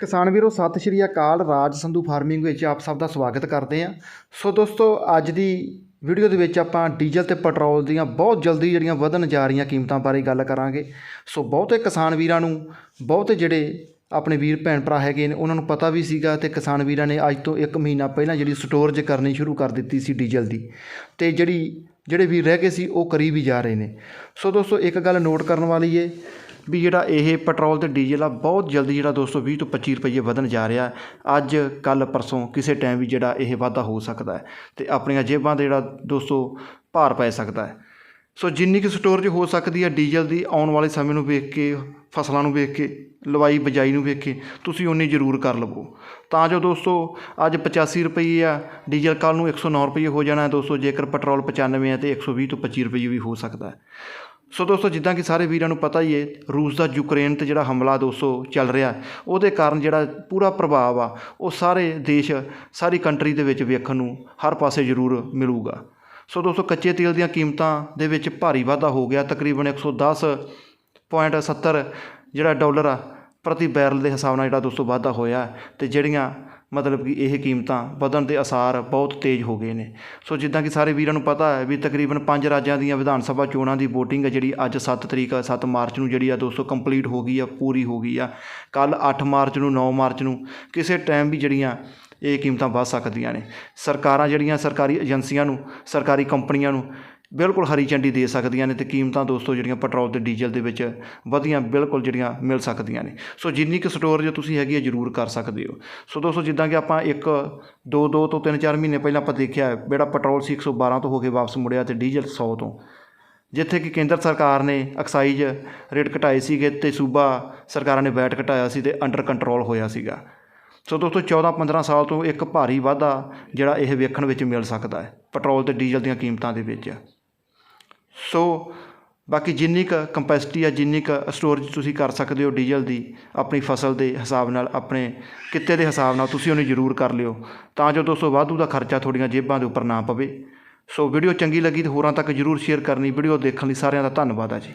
ਕਿਸਾਨ ਵੀਰੋ, ਸਤਿ ਸ਼੍ਰੀ ਅਕਾਲ। ਰਾਜ ਸੰਧੂ ਫਾਰਮਿੰਗ ਵਿੱਚ ਆਪ ਸਭ ਦਾ ਸਵਾਗਤ ਕਰਦੇ ਹਾਂ। ਸੋ ਦੋਸਤੋ, ਅੱਜ ਦੀ ਵੀਡੀਓ ਦੇ ਵਿੱਚ ਆਪਾਂ ਡੀਜ਼ਲ ਤੇ ਪੈਟਰੋਲ ਦੀਆਂ ਬਹੁਤ ਜਲਦੀ ਜਿਹੜੀਆਂ ਵਧਣ ਜਾ ਰਹੀਆਂ ਕੀਮਤਾਂ ਬਾਰੇ ਗੱਲ ਕਰਾਂਗੇ। ਸੋ ਬਹੁਤੇ ਕਿਸਾਨ ਵੀਰਾਂ ਨੂੰ, ਬਹੁਤੇ ਜਿਹੜੇ ਆਪਣੇ ਵੀਰ ਭੈਣ ਭਰਾ ਹੈਗੇ ਨੇ, ਉਹਨਾਂ ਨੂੰ ਪਤਾ ਵੀ ਸੀਗਾ ਤੇ ਕਿਸਾਨ ਵੀਰਾਂ ਨੇ ਅੱਜ ਤੋਂ 1 ਮਹੀਨਾ ਪਹਿਲਾਂ ਜਿਹੜੀ ਸਟੋਰੇਜ ਕਰਨੀ ਸ਼ੁਰੂ ਕਰ ਦਿੱਤੀ ਸੀ ਡੀਜ਼ਲ ਦੀ। ਤੇ ਜਿਹੜੀ, ਜਿਹੜੇ ਵੀਰ ਰਹਿ ਗਏ ਸੀ, ਉਹ ਕਰੀ ਵੀ ਜਾ ਰਹੇ ਨੇ। ਸੋ ਦੋਸਤੋ, ਇੱਕ ਗੱਲ ਨੋਟ ਕਰਨ ਵਾਲੀ ਏ ਵੀ ਜਿਹੜਾ ਇਹ ਪੈਟਰੋਲ ਤੇ ਡੀਜ਼ਲ ਆ, ਬਹੁਤ ਜਲਦੀ ਜਿਹੜਾ ਦੋਸਤੋ 20 ਤੋਂ 25 ਰੁਪਏ ਵਧਣ ਜਾ ਰਿਹਾ। ਅੱਜ ਕੱਲ ਪਰਸੋਂ ਕਿਸੇ ਟਾਈਮ ਵੀ ਜਿਹੜਾ ਇਹ ਵਾਧਾ ਹੋ ਸਕਦਾ ਹੈ ਤੇ ਆਪਣੀਆਂ ਜੇਬਾਂ ਤੇ ਜਿਹੜਾ ਦੋਸਤੋ ਭਾਰ ਪੈ ਸਕਦਾ ਹੈ। ਸੋ ਜਿੰਨੀ ਕਿ ਸਟੋਰੇਜ ਹੋ ਸਕਦੀ ਹੈ ਡੀਜ਼ਲ ਦੀ, ਆਉਣ ਵਾਲੇ ਸਮੇਂ ਨੂੰ ਵੇਖ ਕੇ ਫਸਲਾਂ ਨੂੰ ਵੇਖ ਕੇ, ਲਵਾਈ ਬਜਾਈ ਨੂੰ ਵੇਖ ਕੇ ਤੁਸੀਂ ਉਨੀ ਜ਼ਰੂਰ ਕਰ ਲਵੋ। ਤਾਂ ਜੋ ਦੋਸਤੋ, ਅੱਜ 85 ਰੁਪਏ ਆ, ਡੀਜ਼ਲ ਕੱਲ ਨੂੰ 109 ਰੁਪਏ ਹੋ ਜਾਣਾ ਦੋਸਤੋ, ਜੇਕਰ ਪੈਟਰੋਲ 95 ਹੈ ਤੇ 120 ਤੋਂ 25 ਰੁਪਏ ਵੀ ਹੋ ਸਕਦਾ ਹੈ। ਸੋ ਦੋਸਤੋ, ਜਿੱਦਾਂ ਕਿ ਸਾਰੇ ਵੀਰਾਂ ਨੂੰ ਪਤਾ ਹੀ ਹੈ, ਰੂਸ ਦਾ ਯੂਕਰੇਨ ਤੇ ਜਿਹੜਾ ਹਮਲਾ ਦੋਸਤੋ ਚੱਲ ਰਿਹਾ ਉਹਦੇ ਕਾਰਨ ਜਿਹੜਾ ਪੂਰਾ ਪ੍ਰਭਾਵ ਆ, ਉਹ ਸਾਰੇ ਦੇਸ਼, ਸਾਰੀ ਕੰਟਰੀ ਦੇ ਵਿੱਚ ਵੇਖਣ ਨੂੰ ਹਰ ਪਾਸੇ ਜ਼ਰੂਰ ਮਿਲੂਗਾ। ਸੋ ਦੋਸਤੋ, ਕੱਚੇ ਤੇਲ ਦੀਆਂ ਕੀਮਤਾਂ ਦੇ ਵਿੱਚ ਭਾਰੀ ਵਾਧਾ ਹੋ ਗਿਆ, ਤਕਰੀਬਨ 110.70 ਜਿਹੜਾ ਡਾਲਰ ਆ, ਪ੍ਰਤੀ ਬੈਰਲ ਦੇ ਹਿਸਾਬ ਨਾਲ ਜਿਹੜਾ ਦੋਸਤੋ ਵਾਧਾ ਹੋਇਆ ਤੇ ਜਿਹੜੀਆਂ ਮਤਲਬ ਕਿ ਇਹ ਕੀਮਤਾਂ ਵਧਣ ਦੇ ਅਸਾਰ ਬਹੁਤ ਤੇਜ਼ ਹੋ ਗਏ ਨੇ। ਸੋ ਜਿੱਦਾਂ ਕਿ ਸਾਰੇ ਵੀਰਾਂ ਨੂੰ ਪਤਾ ਹੈ ਵੀ ਤਕਰੀਬਨ ਪੰਜ ਰਾਜਾਂ ਦੀਆਂ ਵਿਧਾਨ ਸਭਾ ਚੋਣਾਂ ਦੀ VOTING ਹੈ ਜਿਹੜੀ ਅੱਜ 7 ਤਰੀਕ 7 ਮਾਰਚ ਨੂੰ ਜਿਹੜੀ ਆ ਦੋਸਤੋ ਕੰਪਲੀਟ ਹੋ ਗਈ ਆ, ਪੂਰੀ ਹੋ ਗਈ ਆ। ਕੱਲ 8 ਮਾਰਚ ਨੂੰ 9 ਮਾਰਚ ਨੂੰ ਕਿਸੇ ਟਾਈਮ ਵੀ ਜਿਹੜੀਆਂ ਇਹ ਕੀਮਤਾਂ ਵੱਧ ਸਕਦੀਆਂ ਨੇ। ਸਰਕਾਰਾਂ ਜਿਹੜੀਆਂ ਸਰਕਾਰੀ ਏਜੰਸੀਆਂ ਨੂੰ, ਸਰਕਾਰੀ ਕੰਪਨੀਆਂ ਨੂੰ ਬਿਲਕੁਲ ਹਰੀ ਝੰਡੀ ਦੇ ਸਕਦੀਆਂ ਨੇ ਤੇ ਕੀਮਤਾਂ ਦੋਸਤੋ ਜਿਹੜੀਆਂ ਪੈਟਰੋਲ ਤੇ ਡੀਜ਼ਲ ਦੇ ਵਿੱਚ ਵਧੀਆਂ ਬਿਲਕੁਲ ਜਿਹੜੀਆਂ ਮਿਲ ਸਕਦੀਆਂ ਨੇ। ਸੋ ਜਿੰਨੀ ਕੁ ਸਟੋਰੇਜ ਤੁਸੀਂ ਹੈਗੀ ਹੈ ਜ਼ਰੂਰ ਕਰ ਸਕਦੇ ਹੋ। ਸੋ ਦੋਸਤੋ ਜਿੱਦਾਂ ਕਿ ਆਪਾਂ ਇੱਕ, ਦੋ ਦੋ ਤੋਂ ਤਿੰਨ, ਚਾਰ ਮਹੀਨੇ ਪਹਿਲਾਂ ਆਪਾਂ ਦੇਖਿਆ, ਜਿਹੜਾ ਪੈਟਰੋਲ ਸੀ 112 ਤੋਂ ਹੋ ਕੇ ਵਾਪਸ ਮੁੜਿਆ ਤੇ ਡੀਜ਼ਲ 100 ਤੋਂ। ਜਿੱਥੇ ਕਿ ਕੇਂਦਰ ਸਰਕਾਰ ਨੇ ਐਕਸਾਈਜ਼ ਰੇਟ ਘਟਾਏ ਸੀਗੇ ਤੇ ਸੂਬਾ ਸਰਕਾਰਾਂ ਨੇ ਵੈਟ ਘਟਾਇਆ ਸੀ ਤੇ ਅੰਡਰ ਕੰਟਰੋਲ ਹੋਇਆ ਸੀਗਾ। ਸੋ ਦੋਸਤੋ 14-15 ਸਾਲ ਤੋਂ ਇੱਕ ਭਾਰੀ ਵਾਧਾ ਜਿਹੜਾ ਇਹ ਵੇਖਣ ਵਿੱਚ ਮਿਲ ਸਕਦਾ ਹੈ, ਪੈਟਰੋਲ ਤੇ ਡੀਜ਼ਲ ਦੀਆਂ ਕੀਮਤਾਂ ਦੇ ਵਿੱਚ। ਸੋ ਬਾਕੀ ਜਿੰਨੀ ਕੁ ਕੰਪੈਸਿਟੀ ਆ, ਜਿੰਨੀ ਕੁ ਸਟੋਰੇਜ ਤੁਸੀਂ ਕਰ ਸਕਦੇ ਹੋ ਡੀਜ਼ਲ ਦੀ, ਆਪਣੀ ਫਸਲ ਦੇ ਹਿਸਾਬ ਨਾਲ, ਆਪਣੇ ਕਿੱਤੇ ਦੇ ਹਿਸਾਬ ਨਾਲ ਤੁਸੀਂ ਉਹਨੂੰ ਜ਼ਰੂਰ ਕਰ ਲਿਓ। ਤਾਂ ਜੋ ਦੋਸਤੋ, ਵਾਧੂ ਦਾ ਖਰਚਾ ਤੁਹਾਡੀਆਂ ਜੇਬਾਂ ਦੇ ਉੱਪਰ ਨਾ ਪਵੇ। ਸੋ ਵੀਡੀਓ ਚੰਗੀ ਲੱਗੀ ਤੇ ਹੋਰਾਂ ਤੱਕ ਜ਼ਰੂਰ ਸ਼ੇਅਰ ਕਰਨੀ ਵੀਡੀਓ ਦੇਖਣ ਲਈ ਸਾਰਿਆਂ ਦਾ ਧੰਨਵਾਦ ਆ ਜੀ।